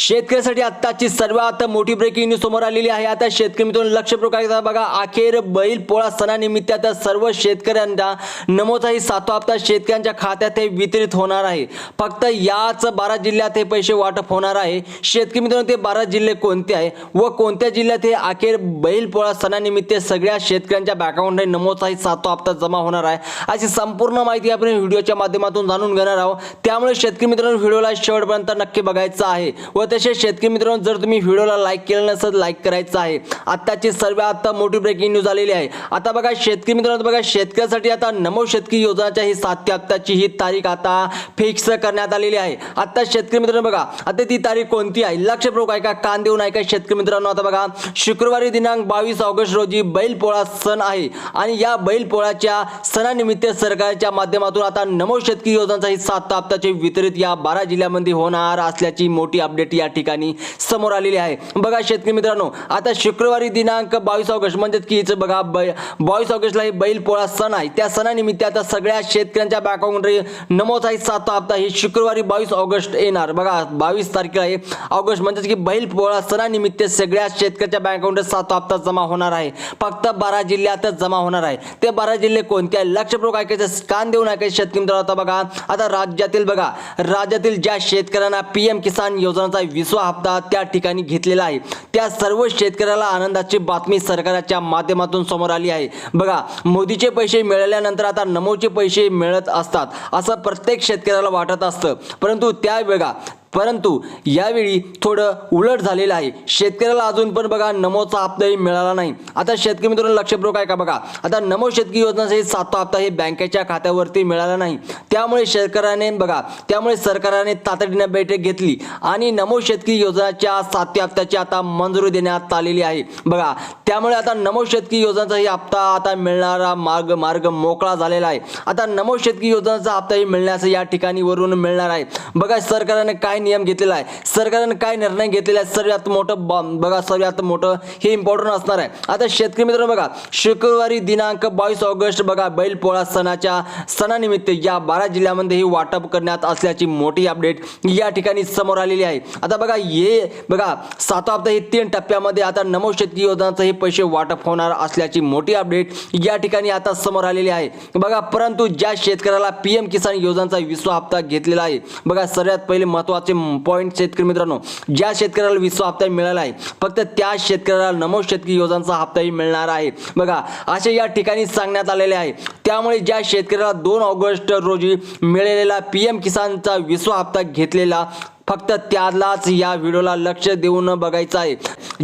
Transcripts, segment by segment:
शेतकऱ्यासाठी आत्ताची सर्वात मोठी ब्रेकिंग न्यूज समोर आलेली आहे. आता शेतकरी मित्रांनो लक्ष प्रकार बघा. अखेर बैल पोळा सणानिमित्त आता सर्व शेतकऱ्यांना नमोचाही सातवा हप्ता शेतकऱ्यांच्या खात्यात हे वितरित होणार आहे. फक्त याच बारा जिल्ह्यात हे पैसे वाटप होणार आहे. शेतकरी मित्रांनो ते बारा जिल्हे कोणते आहे व कोणत्या जिल्ह्यात हे अखेर बैल पोळा सणानिमित्त सगळ्या शेतकऱ्यांच्या बॅकअकाउंटने नमोचाही सातवा हप्ता जमा होणार आहे. अशी संपूर्ण माहिती आपण व्हिडिओच्या माध्यमातून जाणून घेणार आहोत. त्यामुळे शेतकरी मित्रांनो व्हिडिओला शेवटपर्यंत नक्की बघायचं आहे व तसेच शेतकरी मित्रांनो जर तुम्ही व्हिडिओला लाईक केलं नसेल लाईक करायचं आहे. आत्ताची सर्व आत्ता मोठी ब्रेकिंग न्यूज आलेली आहे. आता बघा शेतकरी मित्रांनो बघा शेतकऱ्यासाठी आता नमो शेतकरी योजनाच्या ही सातव्या हप्त्याची ही तारीख आता फिक्स करण्यात आलेली आहे. आता शेतकरी मित्रांनो बघा आता ती तारीख कोणती आहे? लक्षपूर्वक ऐका कान देऊन ऐका शेतकरी मित्रांनो आता बघा शुक्रवारी दिनांक बावीस ऑगस्ट रोजी बैलपोळा सण आहे. आणि या बैलपोळ्याच्या सणानिमित्त सरकारच्या माध्यमातून आता नमो शेतकरी योजनाचा ही सात हप्त्याचे वितरित या बारा जिल्ह्यामध्ये होणार असल्याची मोठी अपडेट या ठिकाणी समोर आलेली आहे. बघा शेतकरी मित्रांनो आता शुक्रवारी दिनांक बावीस ऑगस्ट म्हणजेच की हिचं बघा बै बावीस ऑगस्टला ही बैलपोळा सण आहे. त्या सणानिमित्त आता सगळ्या शेतकऱ्यांच्या बॅकअकाउंटमध्ये नमोचा आहे सातवा हप्ता हे शुक्रवारी बावीस ऑगस्ट येणार. बघा बावीस तारखेला आहे ऑगस्ट म्हणजेच की बैलपोळा सणानिमित्त सगळ्या शेतकऱ्याच्या बँक सातवा हप्ता जमा होणार आहे. फक्त बारा जिल्ह्यातच जमा होणार आहे. ते बारा जिल्हे कोणते आहे लक्षपूर्वक ऐकायचं कान देऊन ऐकायचं शेतकरी मित्रांनो. आता बघा आता राज्यातील बघा राज्यातील ज्या शेतकऱ्यांना पी एम किसान योजनेचा विसवा हप्ता त्या ठिकाणी घेतलेला आहे. त्या सर्व शेतकऱ्याला आनंदाची बातमी सरकारच्या माध्यमातून समोर आली आहे. बघा मोदीचे पैसे मिळाल्यानंतर आता नमोचे पैसे मिळत असतात. असं प्रत्येक शेतकऱ्याला वाटत असतं. परंतु त्या बघा परंतु यावेळी थोडं उलट झालेलं आहे. शेतकऱ्याला अजून पण बघा नमोचा हप्ताही मिळाला नाही. आता शेतकरी मित्रांनो लक्षपूर्वक आहे का बघा? आता नमो शेतकरी योजनाचा हे सातवा हप्ता हे बँकेच्या खात्यावरती मिळाला नाही. त्यामुळे शेतकऱ्याने बघा त्यामुळे सरकारने तातडीने बैठक घेतली आणि नमो शेतकरी योजनाच्या सातव्या हप्त्याची आता मंजुरी देण्यात आलेली आहे. बघा त्यामुळे आता नमो शेतकरी योजनाचा ही हप्ता आता मिळणारा मार्ग मार्ग मोकळा झालेला आहे. आता नमो शेतकरी योजनाचा हप्ताही मिळण्याचं या ठिकाणी वरून मिळणार आहे. बघा सरकारने काय नियम घेतलेला आहे. सरकारने काय निर्णय घेतलेला आहे? सर्वात मोठं ब- बघा सर्वात मोठं हे इम्पॉर्टंट असणार आहे. आता शेतकरी मित्रांनो बघा शुक्रवारी दिनांक बावीस ऑगस्ट बघा बैलपोळा सणाच्या सणानिमित्त या बारा जिल्ह्यामध्ये हे वाटप करण्यात असल्याची मोठी अपडेट या ठिकाणी समोर आलेली आहे. आता बघा हे बघा सातवा हप्ता हे तीन टप्प्यामध्ये आता नमो शेतकरी योजनाचं हे पैसे वाटप होणार असल्याची मोठी अपडेट या ठिकाणी आता समोर आलेली आहे. बघा परंतु ज्या शेतकऱ्याला पी एम किसान योजनांचा विसवा हप्ता घेतलेला आहे बघा सर्वात पहिले महत्त्वाचे पॉईंट शेतकरी मित्रांनो ज्या शेतकऱ्याला विसवा हप्ता मिळाला आहे फक्त त्या शेतकऱ्याला नमो शेतकरी योजनाचा हप्ताही मिळणार आहे. बघा असे या ठिकाणी सांगण्यात आलेले आहे. त्यामुळे ज्या शेतकऱ्याला दोन ऑगस्ट रोजी मिळालेला पी एम किसानचा विसवा हप्ता घेतलेला फक्त त्यालाच या व्हिडिओला लक्ष देऊन बघायचं आहे.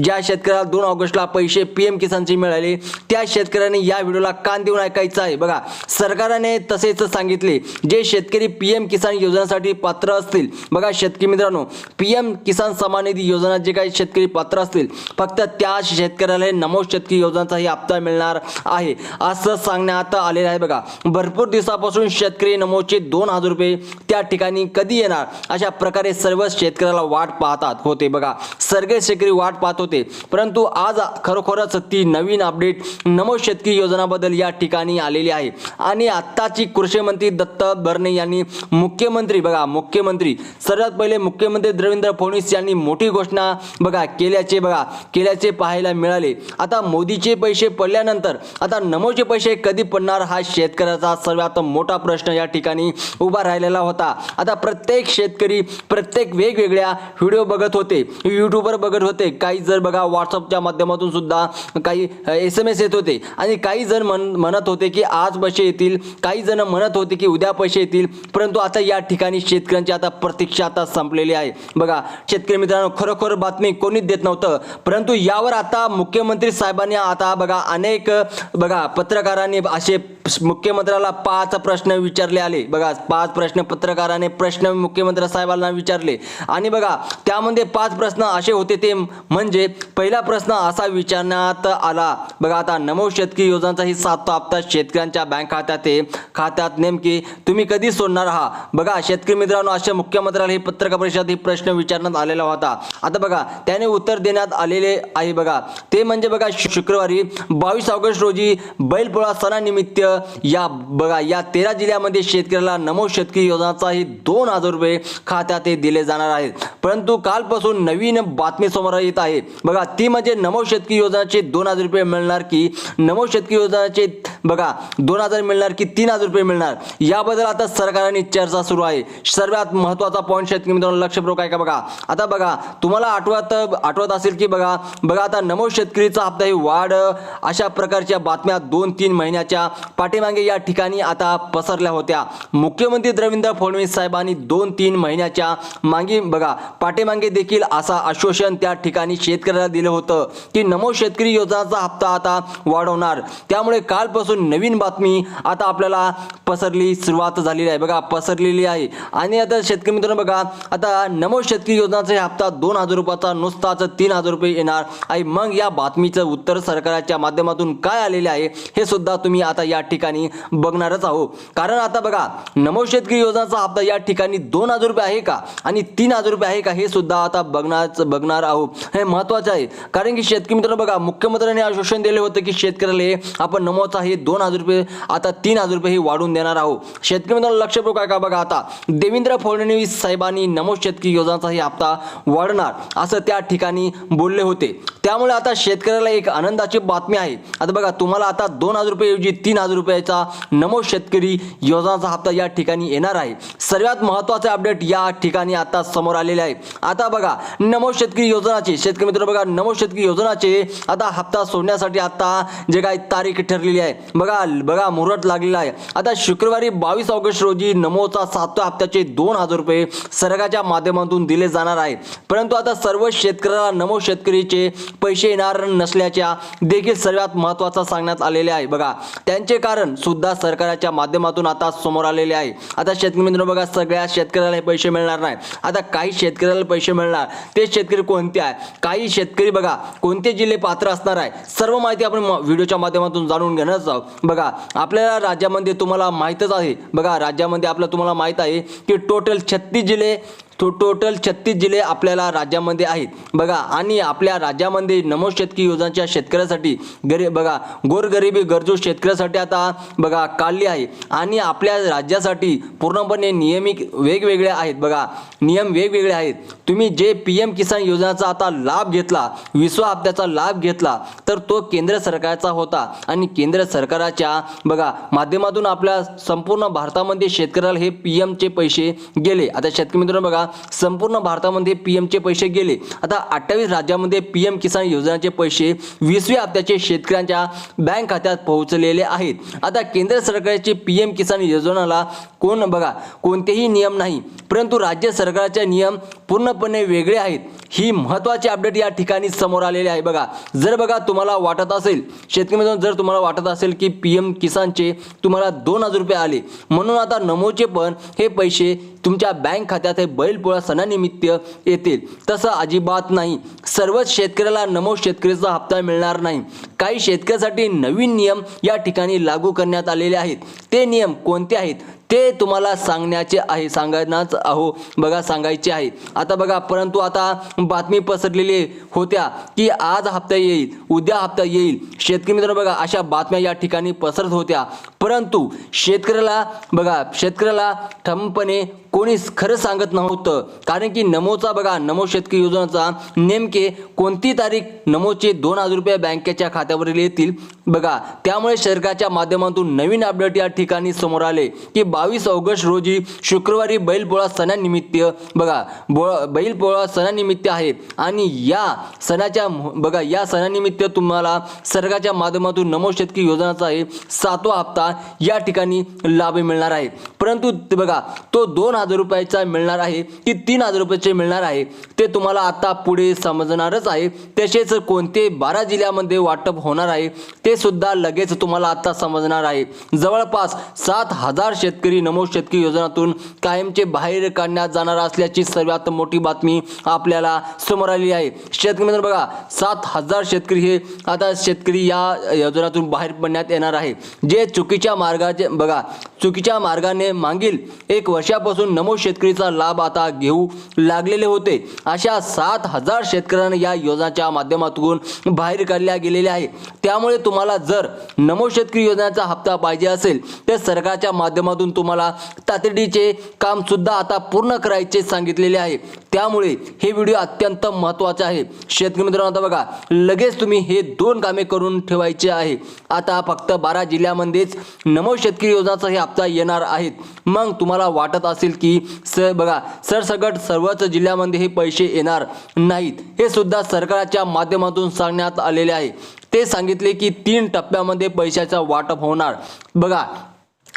ज्या शेतकऱ्याला दोन ऑगस्टला पैसे पी एम किसानचे मिळाले त्या शेतकऱ्याने या व्हिडिओला कान देऊन ऐकायचं आहे. बघा सरकारने तसेच सांगितले जे शेतकरी पी एम किसान योजनेसाठी पात्र असतील बघा शेतकरी मित्रांनो पी एम किसान सन्मान निधी योजना जे काही शेतकरी पात्र असतील फक्त त्या शेतकऱ्याला नमो शेतकरी योजनाचाही हप्ता मिळणार आहे. असं सांगण्यात आलेलं आहे बघा. भरपूर दिवसापासून शेतकरी नमोचे दोन हजार रुपये त्या ठिकाणी कधी येणार? अशा प्रकारे सर्व शेतकऱ्याला वाट पाहतात होते. बघा सर्गे शेतकरी वाट पाहत होते. परंतु आज खरोखरच ती नवीन अपडेट नमो शेतकरी योजनाबद्दल या ठिकाणी आलेली आहे. आणि आत्ताची कृषी मंत्री दत्त बर्णे यांनी मुख्यमंत्री बघा मुख्यमंत्री सर्वात पहिले मुख्यमंत्री देवेंद्र फडणवीस यांनी मोठी घोषणा बघा केल्याचे बघा केल्याचे पाहायला मिळाले. आता मोदीचे पैसे पडल्यानंतर आता नमोचे पैसे कधी पडणार हा शेतकऱ्याचा सर्वात मोठा प्रश्न या ठिकाणी उभा राहिलेला होता. आता प्रत्येक शेतकरी प्रत्येक प्रत्येक वेगवेगळ्या व्हिडिओ बघत होते यूट्यूबवर बघत होते काही जर बघा व्हॉट्सअपच्या माध्यमातून सुद्धा काही एस एम एस येत होते. आणि काही जण म्हण म्हणत होते की आज पैसे येतील काही जण म्हणत होते की उद्या पैसे येतील परंतु आता या ठिकाणी शेतकऱ्यांची आता प्रतीक्षा आता संपलेली आहे. बघा शेतकरी मित्रांनो खरोखर बातमी कोणीच देत नव्हतं परंतु यावर आता मुख्यमंत्री साहेबांनी आता बघा अनेक बघा पत्रकारांनी असे मुख्यमंत्र्याला पाच प्रश्न विचारले आले. बघा पाच प्रश्न पत्रकाराने प्रश्न मुख्यमंत्री साहेबांना विचारले. आणि बघा त्यामध्ये पाच प्रश्न असे होते ते म्हणजे पहिला प्रश्न असा विचारण्यात आला. बघा आता नमो शेतकरी योजनाचा ही सातवा हप्ता शेतकऱ्यांच्या बँक खात्यात खात्यात नेमकी तुम्ही कधी सोडणार आहात? बघा शेतकरी मित्रांनो अशा मुख्यमंत्र्याला ही पत्रकार परिषद ही प्रश्न विचारण्यात आलेला होता. आता बघा त्याने उत्तर देण्यात आलेले आहे बघा. ते म्हणजे बघा शुक्रवारी बावीस ऑगस्ट रोजी बैलपोळा सणानिमित्त या बघा या तेरा जिल्ह्यामध्ये शेतकऱ्याला नमो शेतकरी योजनाचाही दोन हजार रुपये खात्यात हे दिले जाणार आहेत. परंतु कालपासून नवीन बातमी समोर येत आहे. बघा ती म्हणजे नमो शेतकरी योजनाचे दोन हजार रुपये मिळणार की नमो शेतकरी योजनाचे बघा दोन हजार मिळणार की तीन हजार रुपये मिळणार? याबद्दल आता सरकारने चर्चा सुरू आहे. सर्वात महत्त्वाचा पॉईंट शेतकरी मित्रांनो लक्षपूर्वक आहे का बघा. आता बघा तुम्हाला आठवत आठवत असेल की बघा बघा आता नमो शेतकरीचा हप्ता ही वाढ अशा प्रकारच्या बातम्या दोन तीन महिन्याच्या पाठीमागे या ठिकाणी आता पसरल्या होत्या. मुख्यमंत्री देवेंद्र फडणवीस साहेबांनी दोन तीन महिन्याच्या मागे बघा पाठीमागे देखील असा आश्वासन त्या ठिकाणी शेतकऱ्याला दिलं होतं की नमो शेतकरी योजनाचा हप्ता आता वाढवणार. त्यामुळे कालपासून नवीन बातमी आता आपल्याला पसरली सुरुवात झालेली आहे. बघा पसरलेली आहे. आणि आता शेतकरी मित्रांनो बघा आता नमो शेतकरी योजनाचा हप्ता दोन हजार रुपयाचा नुसताच तीन हजार रुपये येणार आणि मग या बातमीचं उत्तर सरकारच्या माध्यमातून काय आलेले आहे हे सुद्धा तुम्ही आता या ठिकाणी ठिकाणी बघणारच आहो. कारण आता बघा नमो शेतकरी योजनाचा हप्ता या ठिकाणी दोन हजार रुपये आहे का? आणि तीन हजार रुपये आहे का? हे सुद्धा आता बघणार बघणार आहो हे महत्वाचं आहे. कारण की शेतकरी मित्रांनो बघा मुख्यमंत्र्यांनी आश्वासन दिले होते की शेतकऱ्याला हे आपण नमोचा हे दोन हजार रुपये आता तीन हजार रुपये हे वाढवून देणार आहोत. शेतकरी मित्रांनो लक्ष काय का बघा आता. देवेंद्र फडणवीस साहेबांनी नमो शेतकरी योजनाचा हे हप्ता वाढणार असं त्या ठिकाणी बोलले होते. त्यामुळे आता शेतकऱ्याला एक आनंदाची बातमी आहे. आता बघा तुम्हाला आता दोन हजार रुपये ऐवजी तीन हजार रुपयाचा नमो शेतकरी योजनाचा हप्ता या ठिकाणी येणार आहे. सर्वात महत्त्वाचे अपडेट या ठिकाणी आता समोर आलेले आहे. आता बघा नमो शेतकरी योजनाचे शेतकरी मित्र बघा नमो शेतकरी योजनाचे आता हप्ता सोडण्यासाठी आता जे काही तारीख ठरलेली आहे बघा बघा मुहूर्त लागलेला आहे. आता शुक्रवारी बावीस ऑगस्ट रोजी नमोचा सातव्या हप्त्याचे दोन हजार रुपये सरकारच्या माध्यमातून दिले जाणार आहे. परंतु आता सर्व शेतकऱ्याला नमो शेतकरीचे पैसे येणार नसल्याच्या देखील सर्वात महत्त्वाचा सांगण्यात आलेले आहे. बघा त्यांचे कारण सुद्धा सरकारच्या माध्यमातून आता समोर आलेले आहे. आता शेतकरी मित्र बघा सगळ्या शेतकऱ्याला पैसे मिळणार नाही. आता काही शेतकऱ्याला पैसे मिळणार ते शेतकरी कोणते आहे? काही शेतकरी बघा कोणते जिल्हे पात्र असणार आहे? सर्व माहिती आपण व्हिडिओच्या माध्यमातून जाणून घेणारच आहोत. बघा आपल्या राज्यामध्ये तुम्हाला माहीतच आहे. बघा राज्यामध्ये आपलं तुम्हाला माहीत आहे की टोटल छत्तीस जिल्हे तो टोटल छत्तीस जिल्हे आपल्याला राज्यामध्ये आहेत. बघा आणि आपल्या राज्यामध्ये नमो शेतकी योजनाच्या शेतकऱ्यासाठी गरीब बघा गोरगरिबी गरजू शेतकऱ्यासाठी आता बघा काढली आहे. आणि आपल्या राज्यासाठी पूर्णपणे नियमित वेगवेगळे आहेत. बघा नियम वेगवेगळे आहेत. तुम्ही जे पी एम किसान योजनाचा आता लाभ घेतला विसवा हप्त्याचा लाभ घेतला तर तो केंद्र सरकारचा होता. आणि केंद्र सरकारच्या बघा माध्यमातून आपल्या संपूर्ण भारतामध्ये शेतकऱ्याला हे पी एमचे पैसे गेले. आता शेतकरी मित्रांनो बघा संपूर्ण भारतामध्ये पी एमचे पैसे गेले. आता अठ्ठावीस राज्यामध्ये पी एम किसान योजनाचे पैसे वीसव्या हप्त्याचे शेतकऱ्यांच्या बँक खात्यात पोहोचलेले आहेत. आता केंद्र सरकारचे पी एम किसान योजनाला कोण बघा कोणतेही नियम नाही. परंतु राज्य सरकारचे नियम पूर्णपणे वेगळे आहेत. ही महत्त्वाची अपडेट या ठिकाणी समोर आलेली आहे बघा. जर बघा तुम्हाला वाटत असेल शेतकऱ्यांमधून जर तुम्हाला वाटत असेल की पी एम किसानचे तुम्हाला दोन हजार रुपये आले म्हणून आता नमोचे पण हे पैसे तुमच्या बँक खात्यात हे बैलपोळा सणानिमित्त येतील. तसं अजिबात नाही. सर्वच शेतकऱ्याला नमो शेतकरीचा हप्ता मिळणार नाही. काही शेतकऱ्यासाठी नवीन नियम या ठिकाणी लागू करण्यात आलेले आहेत. ते नियम कोणते आहेत? ते तुम्हाला सांगण्याचे आहे सांगण्याच आहो बघा सांगायचे आहे. आता बघा परंतु आता बातमी पसरलेली होत्या की आज हप्ता येईल उद्या हप्ता येईल. शेतकरी मित्र बघा अशा बातम्या या ठिकाणी पसरत होत्या. परंतु शेतकऱ्याला बघा शेतकऱ्याला ठमपणे कोणीच खरं सांगत नव्हतं. कारण की नमोचा बघा नमो शेतकरी योजनाचा नेमके कोणती तारीख नमोचे दोन हजार रुपये बँकेच्या खात्यावर येतील? बघा त्यामुळे सरकारच्या माध्यमातून नवीन अपडेट या ठिकाणी समोर आले की बावीस ऑगस्ट रोजी शुक्रवारी बैलपोळा सणानिमित्त बघा बो बैलपोळा सणानिमित्त आहे. आणि या सणाच्या बघा या सणानिमित्त तुम्हाला सरकारच्या माध्यमातून नमो शेतकी योजनाचा आहे सातवा हप्ता या ठिकाणी लाभ मिळणार आहे. परंतु बघा तो दोन हजार रुपयाचा मिळणार आहे की तीन हजार रुपयाचे मिळणार आहे ते तुम्हाला आता पुढे समजणारच आहे. तसेच कोणते बारा जिल्ह्यामध्ये वाटप होणार आहे ते सुद्धा लगेच तुम्हाला आता समजणार आहे. जवळपास सात हजार शेतकरी शेतकरी नमो शेतकरी योजनातून कायमचे बाहेर काढण्यात जाणार असल्याची सर्वात मोठी बातमी आपल्याला समोर आली आहे. शेतकरी मित्रांनो बघा सात हजार शेतकरी हे आता शेतकरी या योजनातून बाहेर पडण्यात येणार आहे. जे चुकीच्या मार्गाचे बघा चुकीच्या मार्गाने मागील एक वर्षापासून नमो शेतकरीचा लाभ आता घेऊ लागलेले होते. अशा सात हजार शेतकऱ्यांना या योजनाच्या माध्यमातून बाहेर काढल्या गेलेले आहे. त्यामुळे तुम्हाला जर नमो शेतकरी योजनेचा हप्ता पाहिजे असेल तर सरकारच्या माध्यमातून तुम्हाला तातडीचे काम सुद्धा आता पूर्ण करायचे सांगितलेले आहे. त्यामुळे हे व्हिडिओ अत्यंत महत्त्वाचे आहे. शेतकरी मित्रांनो आता बघा लगेच तुम्ही हे दोन कामे करून ठेवायचे आहे. आता फक्त बारा जिल्ह्यामध्येच नमो शेतकरी योजनाचा हे हप्ता येणार आहेत. मग तुम्हाला वाटत असेल की स बघा सरसगट सर्वच जिल्ह्यामध्ये हे पैसे येणार नाहीत. हे सुद्धा सरकारच्या माध्यमातून सांगण्यात आलेले आहे. ते सांगितले की तीन टप्प्यामध्ये पैशाचा वाटप होणार. बघा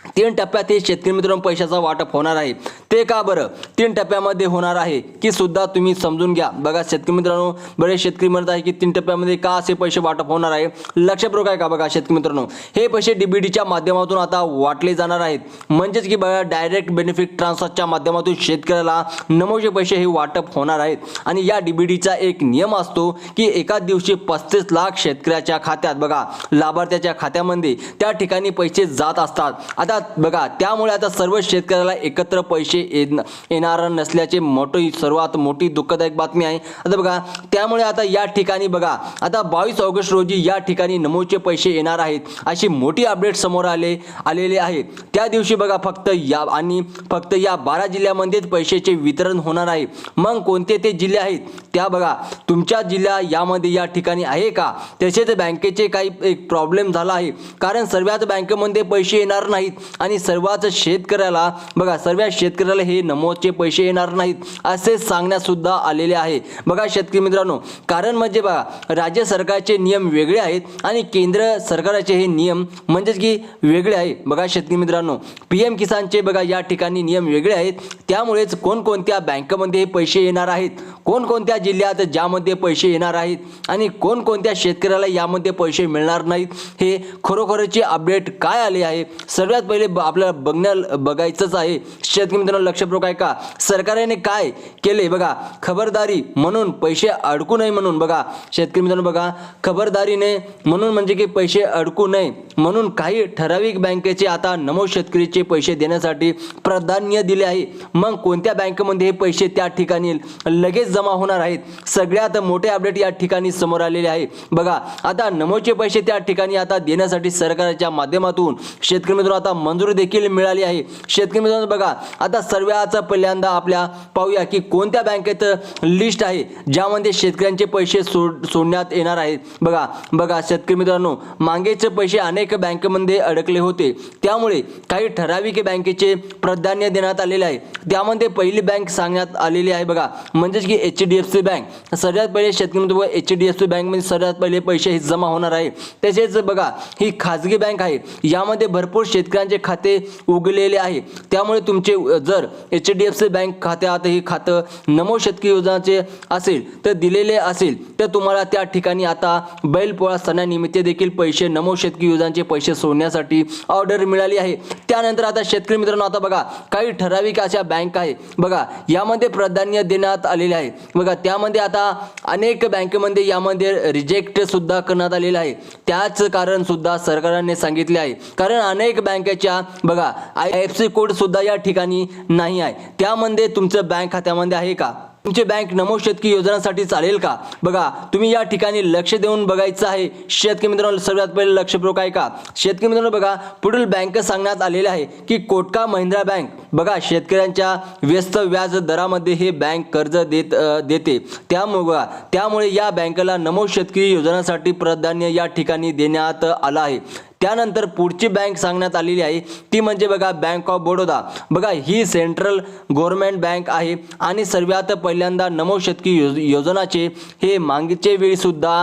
तीन टप्प्यात हे शेतकरी मित्रांनो पैशाचं वाटप होणार आहे. ते का बरं? तीन टप्प्यामध्ये होणार आहे की सुद्धा तुम्ही समजून घ्या. बघा शेतकरी मित्रांनो बरेच शेतकरी म्हणत आहे की तीन टप्प्यामध्ये का असे पैसे वाटप होणार आहे? लक्षपूर्वक आहे का बघा शेतकरी मित्रांनो? हे पैसे डीबीडीच्या माध्यमातून आता वाटले जाणार आहेत. म्हणजेच की बघा डायरेक्ट बेनिफिट ट्रान्सफरच्या माध्यमातून शेतकऱ्याला नमोचे पैसे हे वाटप होणार आहेत. आणि या डीबीडीचा एक नियम असतो की एका दिवशी पस्तीस लाख शेतकऱ्याच्या खात्यात बघा लाभार्थ्याच्या खात्यामध्ये त्या ठिकाणी पैसे जात असतात. आता बघा त्यामुळे आता सर्व शेतकऱ्याला एकत्र पैसे येणार नसल्याचे मोठी सर्वात मोठी दुःखदायक बातमी आहे. आता बघा त्यामुळे आता या ठिकाणी बघा आता बावीस ऑगस्ट रोजी या ठिकाणी नमोचे पैसे येणार आहेत. अशी मोठी अपडेट समोर आले आलेले आहे. त्या दिवशी बघा फक्त या आणि फक्त या बारा जिल्ह्यामध्येच पैशाचे वितरण होणार आहे. मग कोणते ते जिल्हे आहेत? त्या बघा तुमच्या जिल्हा यामध्ये या ठिकाणी आहे का? तसेच बँकेचे काही एक प्रॉब्लेम झाला आहे. कारण सर्वच बँकेमध्ये पैसे येणार नाहीत. आणि सर्वच शेतकऱ्याला बघा सर्व शेतकऱ्याला हे नमोचे पैसे येणार नाहीत असे सांगण्यात सुद्धा आलेले आहे. बघा शेतकरी मित्रांनो कारण म्हणजे बघा राज्य सरकारचे नियम वेगळे आहेत आणि केंद्र सरकारचे हे नियम म्हणजेच की वेगळे आहे. बघा शेतकरी मित्रांनो पी एम किसानचे बघा या ठिकाणी नियम वेगळे आहेत. त्यामुळेच कोणकोणत्या बँकेमध्ये हे पैसे येणार आहेत कोणकोणत्या जिल्ह्यात ज्यामध्ये पैसे येणार आहेत आणि कोणकोणत्या शेतकऱ्याला यामध्ये पैसे मिळणार नाहीत हे खरोखरचे अपडेट काय आले आहे? सर्वात पहिले आपल्याला बघण्या बघायचंच आहे. शेतकरी मित्रांनो लक्षपूर्वक आहे का? सरकारने काय केले बघा खबरदारी म्हणून पैसे अडकू नये म्हणून. बघा शेतकरी मित्रांनो बघा खबरदारीने म्हणून म्हणजे की पैसे अडकू नये म्हणून काही ठराविक बँकेचे आता नमो शेतकरीचे पैसे देण्यासाठी प्राधान्य दिले आहे. मग कोणत्या बँकेमध्ये हे पैसे त्या ठिकाणी लगेच जमा होणार आहेत? सगळ्यात मोठे अपडेट या ठिकाणी समोर आलेले आहे. बघा आता नमोचे पैसे त्या ठिकाणी आता देण्यासाठी सरकारच्या माध्यमातून शेतकरी मित्रांनो आता मंजुरी देखील मिळाली आहे. शेतकरी मित्रांनो बघा आता सर्व्याचा पहिल्यांदा आपल्या पाहूया की कोणत्या बँकेत लिस्ट आहे ज्यामध्ये शेतकऱ्यांचे पैसे सोड सोडण्यात येणार आहेत. बघा बघा शेतकरी मित्रांनो मागेचे पैसे अनेक बँकेमध्ये अडकले होते. त्यामुळे काही ठराविक बँकेचे प्राधान्य देण्यात आलेले आहे. त्यामध्ये पहिली बँक सांगण्यात आलेली आहे बघा म्हणजेच की H D F C bank. सर्वात पहिले शेतकरी मित्र एच डी एफ सी बँकमध्ये सर्वात पहिले पैसे हे जमा होणार आहे. तसेच बघा ही खाजगी बँक आहे. यामध्ये भरपूर शेतकऱ्यांचे खाते उघडलेले आहे त्यामुळे तुमचे जर H D F C bank खात्यात हे खातं नमो शेतकरी योजनाचे असेल तर दिलेले असेल तर तुम्हाला त्या ठिकाणी आता बैलपोळा सणानिमित्त देखील पैसे नमो शेतकरी योजनाचे पैसे सोडण्यासाठी ऑर्डर मिळाली आहे. त्यानंतर आता शेतकरी मित्रांनो आता बघा काही ठराविक अशा बँक आहे. बघा यामध्ये प्राधान्य देण्यात आलेले आहे. बघा त्यामध्ये आता अनेक बँकेमध्ये यामध्ये रिजेक्ट सुद्धा करण्यात आलेलं आहे. त्याच कारण सुद्धा सरकारने सांगितले आहे. कारण अनेक बँकेचे बँकेच्या बघा आय एफ सी कोड सुद्धा या ठिकाणी नाही आहे. त्यामध्ये तुमचं बँक खात्यामध्ये आहे का? तुमचे बँक नमो शेतकी योजनासाठी चालेल का? बघा तुम्ही या ठिकाणी लक्ष देऊन बघायचं आहे. शेतकरी मित्रांनो सर्वात पहिले लक्षपूर्वक आहे का? शेतकरी मित्रांनो बघा पुढील बँक सांगण्यात आलेले आहे की कोटका महिंद्रा बँक बघा शेतकऱ्यांच्या व्यस्त व्याज दरामध्ये हे बँक कर्ज देत देते. त्यामुळे त्यामुळे या बँकेला नमो शेतकरी योजनासाठी प्राधान्य या ठिकाणी देण्यात आलं आहे. त्यानंतर पुढची बँक सांगण्यात आलेली आहे. ती म्हणजे बघा बँक ऑफ बडोदा. बघा ही सेंट्रल गव्हर्नमेंट बँक आहे आणि सर्वात पहिल्यांदा नमो शेतकरी योज योजनाचे हे मागचे वेळीसुद्धा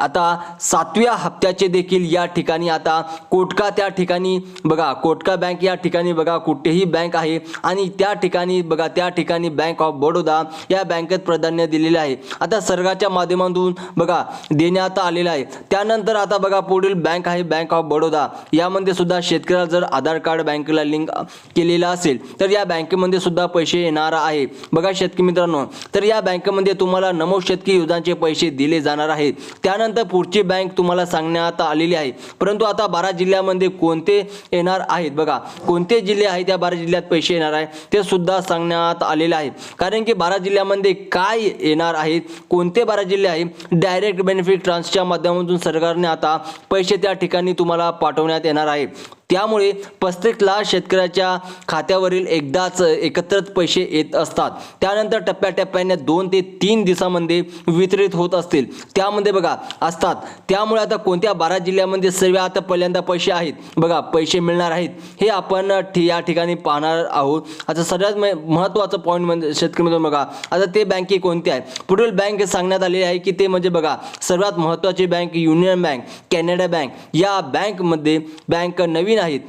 आता सातव्या हप्त्याचे देखील या ठिकाणी आता कोटका त्या ठिकाणी बघा कोटका बँक या ठिकाणी बघा कुठेही बँक आहे. आणि त्या ठिकाणी बघा त्या ठिकाणी बँक ऑफ बडोदा या बँकेत प्राधान्य दिलेले आहे. आता सर्गाच्या माध्यमातून बघा देण्यात आलेलं आहे. त्यानंतर आता बघा पुढील बँक आहे बँक ऑफ बडोदा यामध्ये सुद्धा शेतकऱ्याला जर आधार कार्ड बँकेला लिंक केलेला असेल तर या बँकेमध्ये सुद्धा पैसे येणार आहे. बघा शेतकरी मित्रांनो तर या बँकेमध्ये तुम्हाला नमो शेतकी योजनांचे पैसे दिले जाणार आहेत. त्यानंतर पुढची बँक तुम्हाला सांगण्यात आलेली आहे. परंतु आता बारा जिल्ह्यामध्ये कोणते येणार आहेत? बघा कोणते जिल्हे आहेत या बारा जिल्ह्यात पैसे येणार आहे ते सुद्धा सांगण्यात आलेले आहे. कारण की बारा जिल्ह्यामध्ये काय येणार आहेत कोणते बारा जिल्हे आहेत डायरेक्ट बेनिफिट ट्रान्सच्या माध्यमातून सरकारने आता पैसे त्या ठिकाणी तुम्हाला पाठवण्यात येणार आहे. त्यामुळे पस्तीस लाख शेतकऱ्याच्या खात्यावरील एकदाच एकत्रित पैसे येत असतात. त्यानंतर टप्प्याटप्प्याने दोन ते तीन दिवसामध्ये वितरित होत असतील. त्यामध्ये बघा असतात. त्यामुळे आता कोणत्या बारा जिल्ह्यामध्ये सर्व आता पहिल्यांदा पैसे आहेत? बघा पैसे मिळणार आहेत. हे आपण या ठिकाणी पाहणार आहोत. आता सगळ्यात म- महत्त्वाचं पॉईंट म्हणजे शेतकरी बघा आता ते बँके कोणते आहे पुढील बँक सांगण्यात आलेली आहे की ते म्हणजे बघा सर्वात महत्त्वाची bank union bank Canara bank या बँकमध्ये बँक नवीन आहेत.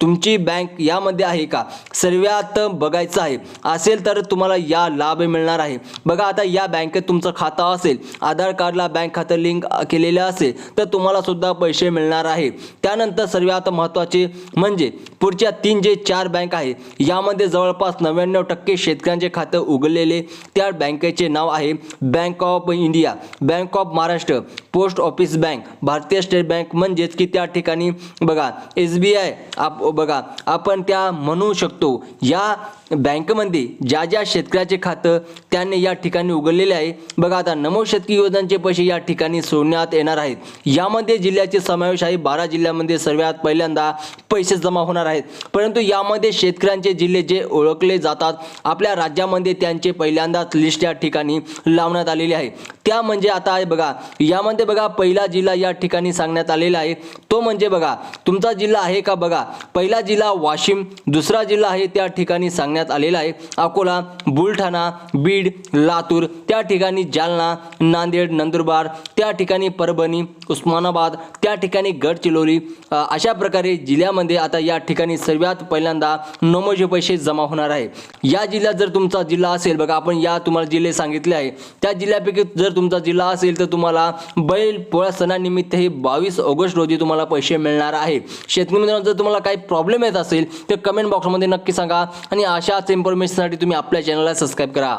तुमची बँक यामध्ये आहे का? सर्वात बघायचं आहे. असेल तर तुम्हाला या लाभ मिळणार आहे. बघा आता या बँकेत तुमचं खातं असेल आधार कार्डला बँक खातं लिंक केलेलं असेल तर तुम्हाला सुद्धा पैसे मिळणार आहे. त्यानंतर सर्वात महत्त्वाचे म्हणजे पुढच्या तीन जे चार बँक आहे यामध्ये जवळपास नव्याण्णव टक्के शेतकऱ्यांचे खातं उघडलेले त्या बँकेचे नाव आहे bank of India bank of Maharashtra post office bank Bharatiya state bank म्हणजेच की त्या ठिकाणी बघा एस बी आय आप बघा आपण त्या म्हणू शकतो या बँकमध्ये ज्या ज्या शेतकऱ्याचे खातं त्यांनी या ठिकाणी उघडलेले आहे. बघा आता नमो शेतकी योजनांचे पैसे या ठिकाणी सोडण्यात येणार आहेत. यामध्ये जिल्ह्याचे समावेश आहे. बारा जिल्ह्यामध्ये सर्वात पहिल्यांदा पैसे जमा होणार आहेत. परंतु यामध्ये शेतकऱ्यांचे जिल्हे जे ओळखले जातात आपल्या राज्यामध्ये त्यांचे पहिल्यांदाच लिस्ट या ठिकाणी लावण्यात आलेली आहे. त्या म्हणजे आता आहे बघा यामध्ये बघा पहिला जिल्हा या ठिकाणी सांगण्यात आलेला आहे. तो म्हणजे बघा तुमचा जिल्हा आहे का बघा? पहिला जिल्हा वाशिम दुसरा जिल्हा आहे त्या ठिकाणी सांगण्यात आलेला आहे. अकोला बुलढाणा बीड लातूर त्या ठिकाणी जालना नांदेड नंदुरबार त्या ठिकाणी परभणी उस्मानाबाद त्या ठिकाणी गडचिरोली अशा प्रकारे जिल्ह्यामध्ये आता या ठिकाणी सर्वात पहिल्यांदा नमोजे पैसे जमा होणार आहे. या जिल्ह्यात जर तुमचा जिल्हा असेल बघा आपण या तुम्हाला जिल्हे सांगितले आहे. त्या जिल्ह्यापैकी जर तुमचा जिल्हा असेल तर तुम्हाला बैल पोळा सणानिमित्त हे बावीस ऑगस्ट रोजी तुम्हाला पैसे मिळणार आहे. शेतकरी मित्रांनो जर तुम्हाला काही प्रॉब्लेम येत असेल तर कमेंट बॉक्समध्ये नक्की सांगा. आणि अशाच इन्फॉर्मेशनसाठी तुम्ही आपल्या चॅनलला सबस्क्राईब करा.